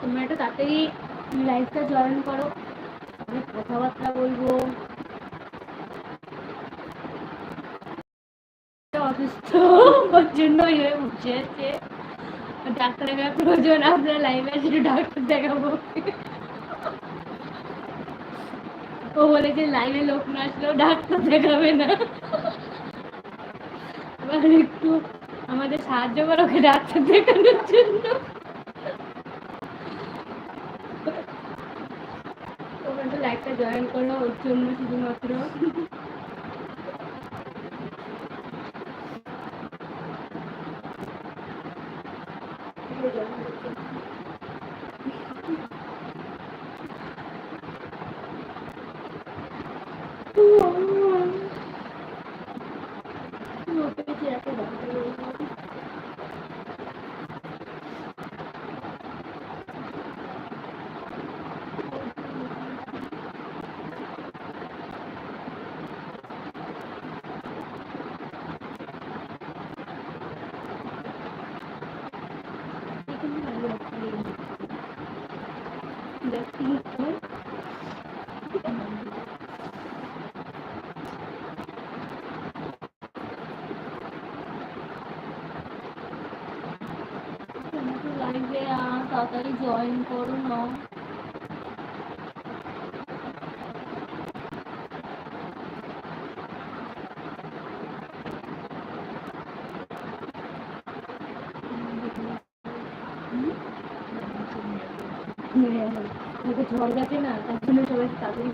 তোমরা একটু তাড়াতাড়ি লাইভটা জয়েন করো। অনেক কথাবার্তা বলব। অসুস্থ জন্য হয়ে দেখার প্রয়োজন আপনার এসে ডাক্তার দেখাবো। ও বলেছে লোক না আসলেও ডাক্তার দেখাবে না। একটু আমাদের সাহায্য করো ওকে ডাক্তার দেখানোর জন্য তোমরা তো লাইভটা জয়েন করো ওর জন্য শুধুমাত্র। লাইভে তাড়াতাড়ি জয়েন করো না ঝড় গেছে না তার জন্য সবাই তাড়াতাড়ি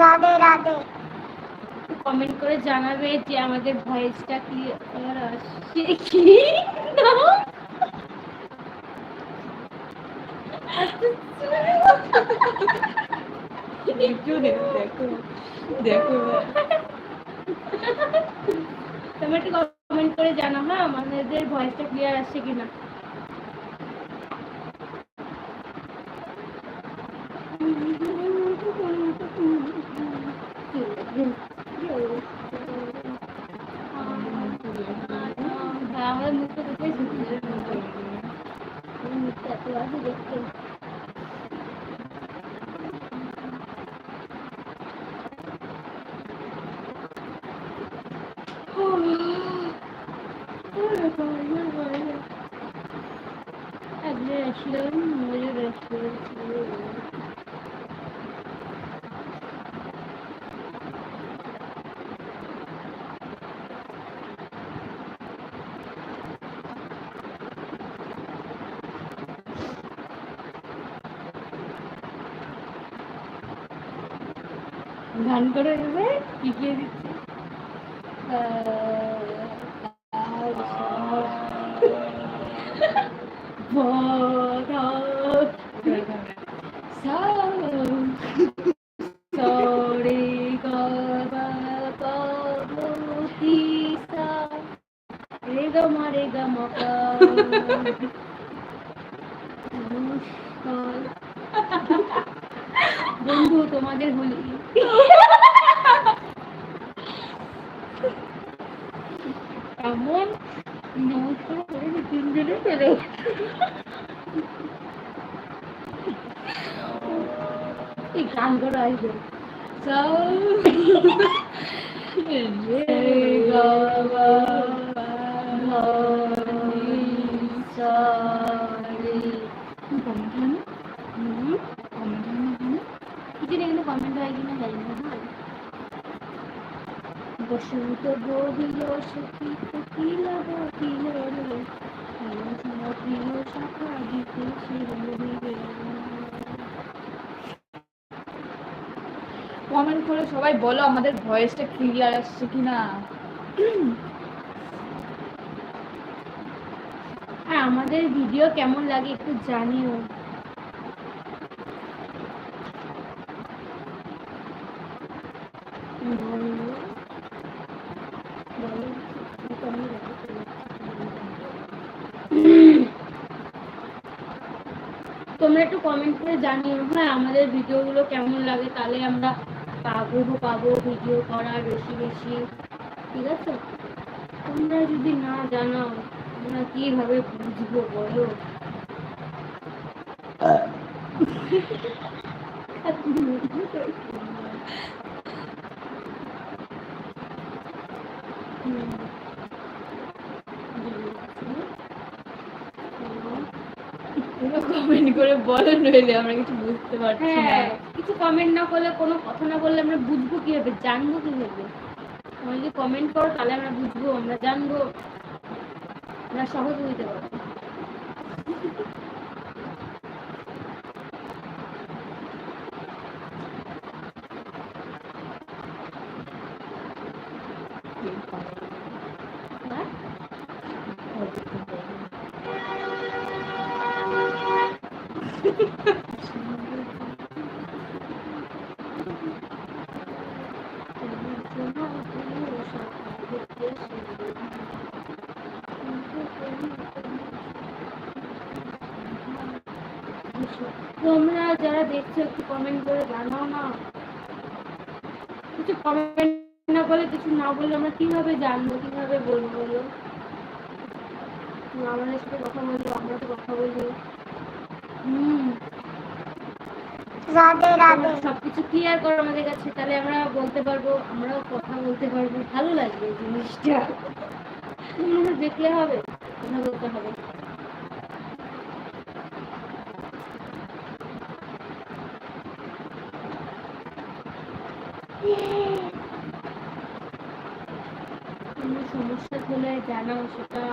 রাধে রাধে কমেন্ট করে জানাবে যে আমাদের ভয়েসটা ক্লিয়ার আসছে কি? একটু দেখো দেখো দেখো তোমরা একটু কমেন্ট করে জানাও হ্যাঁ আমাদের ভয়েসটা ক্লিয়ার আসছে কিনা? আমাদের মুখটা দেখে মুখটা এত আছে দেখতে একজন আসলাম ময়ূর আসলাম গান করে দেবে শিখিয়ে দিচ্ছি। বন্ধু তোমাদের হোলি। এমন নমস্কার করে তিনজনে চলে এই গান করে আসবে কিছু এখানে কমেন্ট হয় কিনা জানি না হ্যাঁ বসন্ত গভীর সখী কোকিল কোকিল প্রিয় শাখা দিতে কমেন্ট করে সবাই বলো আমাদের ভয়েসটা ক্লিয়ার আসছে কিনা। আর আমাদের ভিডিও কেমন লাগে একটু জানিও। তোমরা একটু কমেন্ট করে জানিও। হ্যাঁ আমাদের ভিডিওগুলো কেমন লাগে? তাহলে আমরা আগ্রহ পাবো ভিডিও করার বেশি বেশি। ঠিক আছে? তোমরা যদি না জানাও আমরা কীভাবে বুঝব বলো? কমেন্ট করে বলো নইলে আমরা কিছু বুঝতে পারছি না। হ্যাঁ কিছু কমেন্ট না করলে কোনো কথা না বললে আমরা বুঝব কীভাবে? জানব কীভাবে? তোমরা যদি কমেন্ট করো তাহলে আমরা বুঝব আমরা জানব। আমরা সহজ হইতে পারব হ্যাঁ? তোমরা যারা দেখছ, একটু কমেন্ট করে জানাও না। কিছু কমেন্ট না করলে কিছু না বললে আমরা কীভাবে জানব, কীভাবে বলব বলো? আমাদের সাথে কথা বলব আমরা তো কথা বলব রাধে রাধে। সবকিছু ক্লিয়ার করো আমাদের কাছে তাহলে আমরা বলতে পারব আমরাও কথা বলতে পারব ভালো লাগবে জিনিসটা। দেখলে হবে কথা বলতে হবে। কোনো সমস্যা হলে জানাও সেটা।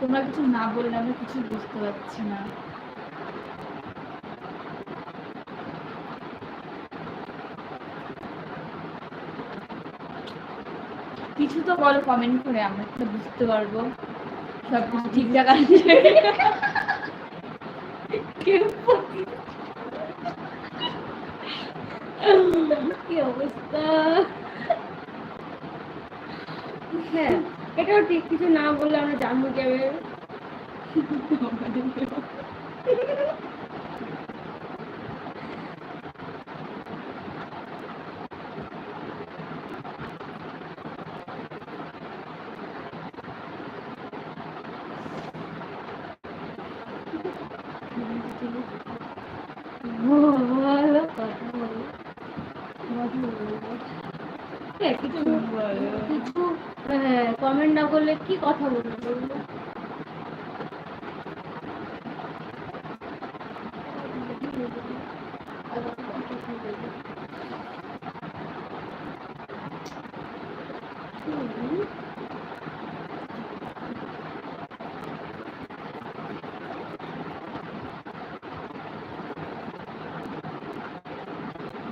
তোমরা কিছু না বললে আমি কিছু বুঝতে পারছি না। কিছু তো বলো কমেন্ট করে আমরা তো বুঝতে পারব? সব কিছু ঠিকঠাক আছে? কি হ্যাঁ এটাও ঠিক কিছু না বললে আমরা জানব কীভাবে। ভালো কথা বলো মধু বলো। হ্যাঁ, কিছু কিছু কমেন্ট না করলে কি কথা বলব বলল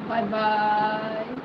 বাই বাই